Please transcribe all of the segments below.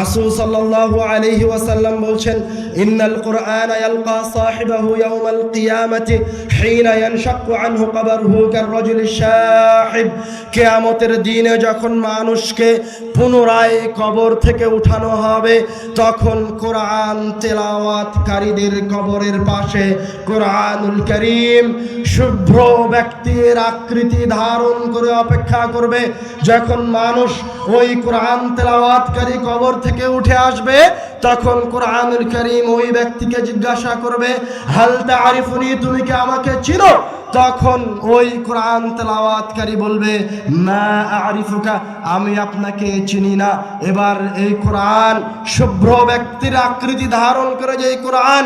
রাসূল সাল্লাল্লাহু আলাইহি ওয়াসাল্লাম বলছেন, ইন্নাল কুরআনা ইয়ালকা সাহিবাহু ইয়াউমাল কিয়ামাতি হিনা ইয়ানশাক্কু আনহু কবরহু কাররাজুলি শাহিব। কিয়ামতের দিনে যখন মানুষকে পুনরায় কবর থেকে উঠানো হবে, তখন কোরআন তেলাওয়াতকারীদের কবরের পাশে কোরআনুল করিম শুভ্র ব্যক্তির আকৃতি ধারণ করে অপেক্ষা করবে। যখন মানুষ ওই কোরআন তেলাওয়াতকারী কবর থেকে উঠে আসবে, তখন কোরআনুল করিম ওই ব্যক্তিকে জিজ্ঞাসা করবে হালতা আরিফুনি তুমি কি আমাকে চিনো? তখন ওই কোরআন তেলাওয়াতকারী বলবে, মা আরিফুকা, আমি আপনাকে চিনি না। এবার এই কোরআন শুভ্র ব্যক্তির আকৃতি ধারণ করে যে কোরআন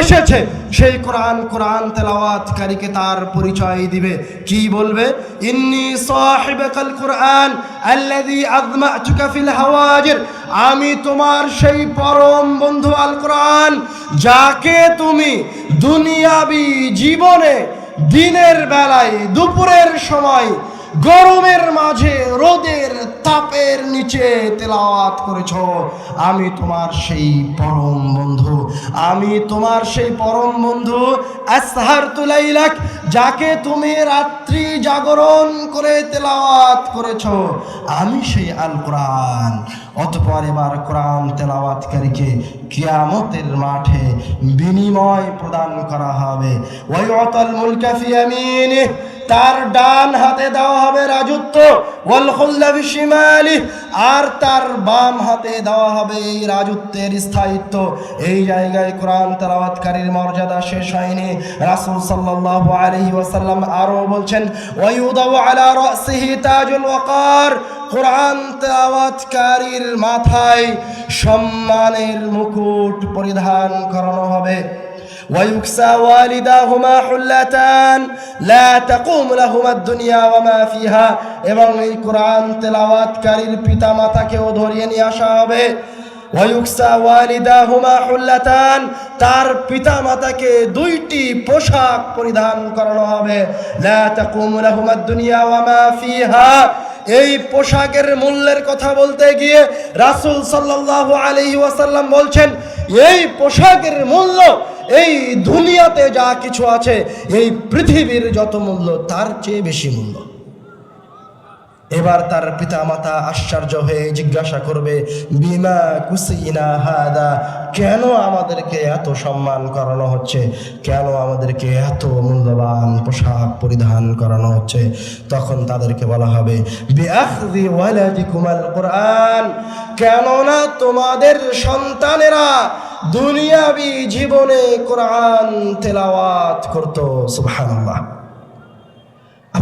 এসেছে, সেই কোরআন কোরআন তেলাওয়াতকারীকে তার পরিচয় দিবে। কি বলবে? ইন্নি সাহিবাকাল কোরআন আল্লাযী আযমাতুকা ফিল হাওয়াজির। আমি তোমার সেই পরম বন্ধু আল কোরআন, যাকে তুমি দুনিয়াবি জীবনে দিনের বেলায় দুপুরের সময় গরমের মাঝে, রোদের তাপের নিচে তেলাওয়াত করেছ। আমি তোমার সেই পরম বন্ধু, আমি তোমার সেই পরম বন্ধু আসহার তুলাইলাক, যাকে তুমি রাত্রি জাগরণ করে তেলাওয়াত করেছ। আমি সেই আল কোরআন। অতপর এবার কোরআন তেলাওয়াতকারীকে কিয়ামতের মাঠে বিনিময় প্রদান করা হবে। ওই অতল মুলকাফি আমিনে তার ডান হাতে দেওয়া হবে রাজত্ব আর তার বাম হাতে দেওয়া হবে এই রাজত্বের স্থায়িত্ব। এই জায়গায় কোরআন তেলাওয়াতকারীর মর্যাদা শেষ হয়নি। রাসূল সাল্লাল্লাহু আলাইহি ওয়াসাল্লাম আরও বলছেন ওয়াকার। কোরআন তেলাওয়াতকারীর মাথায় সম্মানের মুকুট পরিধান করানো হবে। ويكسى والداهما حلتان لا تقوم لهما الدنيا وما فيها এবং এই কোরআন তেলাওয়াতকারীর পিতা মাতাকেও ধরিয়ে নিয়ে আসা হবে ওয়ুকসা ওয়ালিদাহুমা হুল্লাতান তার পিতা মাতাকে দুইটি পোশাক পরিধান করানো হবে লা তাকুমু লাহুমা দুনিয়া ওয়া মা ফিহা এই পোশাকের মূল্যের কথা বলতে গিয়ে রাসুল সাল্লাল্লাহু আলি ওয়াসাল্লাম বলছেন, এই পোশাকের মূল্য, এই দুনিয়াতে যা কিছু আছে, এই পৃথিবীর যত মূল্য, তার চেয়ে বেশি মূল্য। এবার তার পিতা মাতা আশ্চর্য হয়ে জিজ্ঞাসা করবে, বিমা কুসিনা হাদা? কেন আমাদেরকে এত সম্মান করানো হচ্ছে? কেন আমাদেরকে এত মূল্যবান পোশাক পরিধান করানো হচ্ছে? তখন তাদেরকে বলা হবে কোরআন। কেননা তোমাদের সন্তানেরা দুনিয়াবি জীবনে কোরআন তেলাওয়াত করতো, সুবহানাল্লাহ।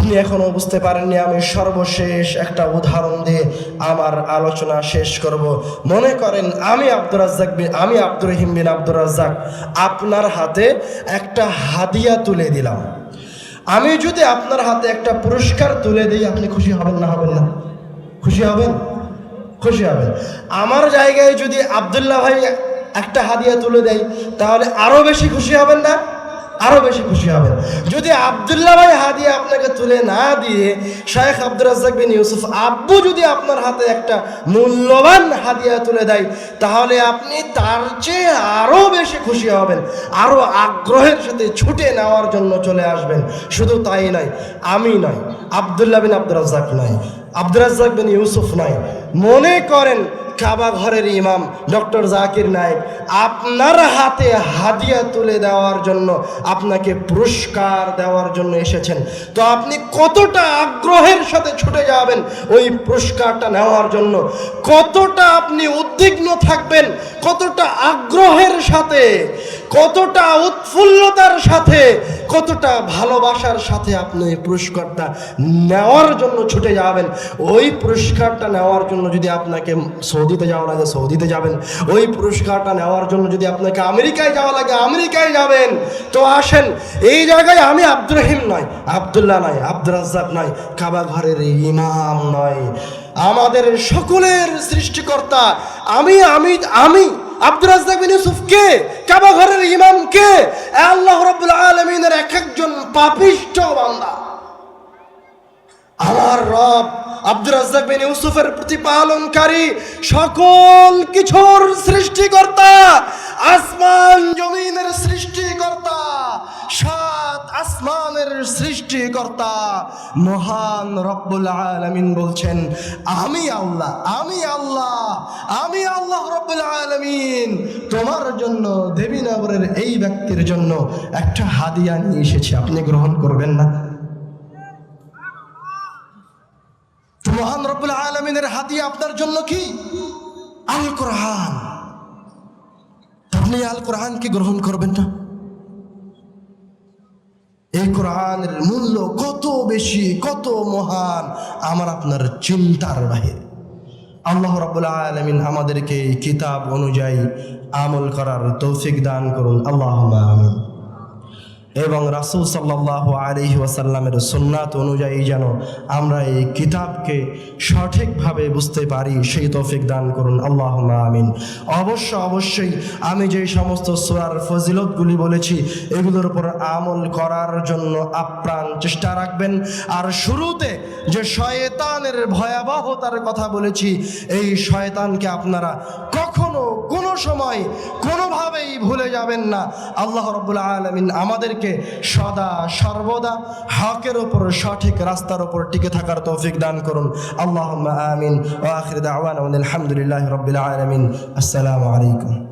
আপনি এখনও বুঝতে পারেননি, আমি সর্বশেষ একটা উদাহরণ দিয়ে আমার আলোচনা শেষ করব। মনে করেন, আমি আব্দুর রাজ্জাক বিন আমি আব্দুর রহিম বিন আব্দুর রাজ্জাক, আপনার হাতে একটা হাদিয়া তুলে দিলাম। আমি যদি আপনার হাতে একটা পুরস্কার তুলে দিই, আপনি খুশি হবেন না হবেন না? খুশি হবেন? খুশি হবেন। আমার জায়গায় যদি আবদুল্লাহ ভাই একটা হাদিয়া তুলে দেয়, তাহলে আরও বেশি খুশি হবেন না? আরও বেশি খুশি হবেন যদি আবদুল্লাহ ভাই হাদিয়া আপনাকে তুলে না দিয়ে শায়েখ আব্দুর রাজ্জাক বিন ইউসুফ আব্বু যদি আপনার হাতে একটা মূল্যবান হাদিয়া তুলে দেয়, তাহলে আপনি তার চেয়ে আরও বেশি খুশি হবেন, আরও আগ্রহের সাথে ছুটে নেওয়ার জন্য চলে আসবেন। শুধু তাই নয়, আমি নয়, আবদুল্লাহ বিন আব্দুর রাজ্জাক নয়। রাজ্জাক বিন ইউসুফ নয় মনে করেন কাবা ঘরের ইমাম ডক্টর জাকির নায়েক, আপনার হাতে হাদিয়া তুলে দেওয়ার জন্য, আপনাকে পুরস্কার দেওয়ার জন্য এসেছেন। তো আপনি কতটা আগ্রহের সাথে ছুটে যাবেন ওই পুরস্কারটা নেওয়ার জন্য? কতটা আপনি উদ্বিগ্ন থাকবেন? কতটা আগ্রহের সাথে? কতটা উৎফুল্লতার সাথে? কতটা ভালোবাসার সাথে আপনি এই পুরস্কারটা নেওয়ার জন্য ছুটে যাবেন? ওই পুরস্কারটা নেওয়ার জন্য যদি আপনাকে সৌদিতে যাওয়া লাগে, সৌদিতে যাবেন। ওই পুরস্কারটা নেওয়ার জন্য যদি আপনাকে আমেরিকায় যাওয়া লাগে, আমেরিকায় যাবেন। তো আসেন, এই জায়গায় আমি আব্দুর রহিম নয়, আবদুল্লাহ নয়, আব্দুর রাজ্জাক নয় কাবা ঘরের ইমাম নয়। আমাদের সকলের সৃষ্টিকর্তা আমি আমি আমি প্রতিপালনকারী সকল কিছুর সৃষ্টিকর্তা আসমান জমিনের সৃষ্টিকর্তা সাত আসমানের সৃষ্টিকর্তা মহান রব্বুল আলামিন বলছেন, আমি আল্লাহ আমি আল্লাহ আমি আল্লাহ রব্বুল আলামিন। তোমার জন্য দেবীনগরের এই ব্যক্তির জন্য একটা হাদিয়া নিয়ে এসেছি। আপনি গ্রহণ করবেন না? মহান রব্বুল আলমিনের হাদিয়া আপনার জন্য কি? আল কোরআন আপনি আল কোরআনকে গ্রহণ করবেন না? এই কোরআনের মূল্য কত বেশি, কত মহান, আমার আপনার চিন্তার বাহির। আল্লাহ রাবুল আলমিন আমাদেরকে কিতাব অনুযায়ী আমল করার তৌফিক দান করুন। আল্লাহ আমিন। এবং রাসুল সাল্লাহ আলহি ওয়াসাল্লামের সুন্নাত অনুযায়ী যেন আমরা এই কিতাবকে সঠিকভাবে বুঝতে পারি, সেই তৌফিক দান করুন। আল্লাহ আমিন। অবশ্য অবশ্যই আমি যে সমস্ত সোয়ার ফজিলতগুলি বলেছি, এগুলোর উপর আমল করার জন্য আপ্রাণ চেষ্টা রাখবেন। আর শুরুতে যে শয়তানের ভয়াবহতার কথা বলেছি, এই শয়তানকে আপনারা কখনো সময় কোনোভাবেই ভুলে যাবেন না। আল্লাহ রব্বুল আলমিন আমাদেরকে সদা সর্বদা হকের ওপর সঠিক রাস্তার ওপর টিকে থাকার তৌফিক দান করুন। আল্লাহ আমিন। আলহামদুলিল্লাহ রবিল আলমিন। আসসালামু আলাইকুম।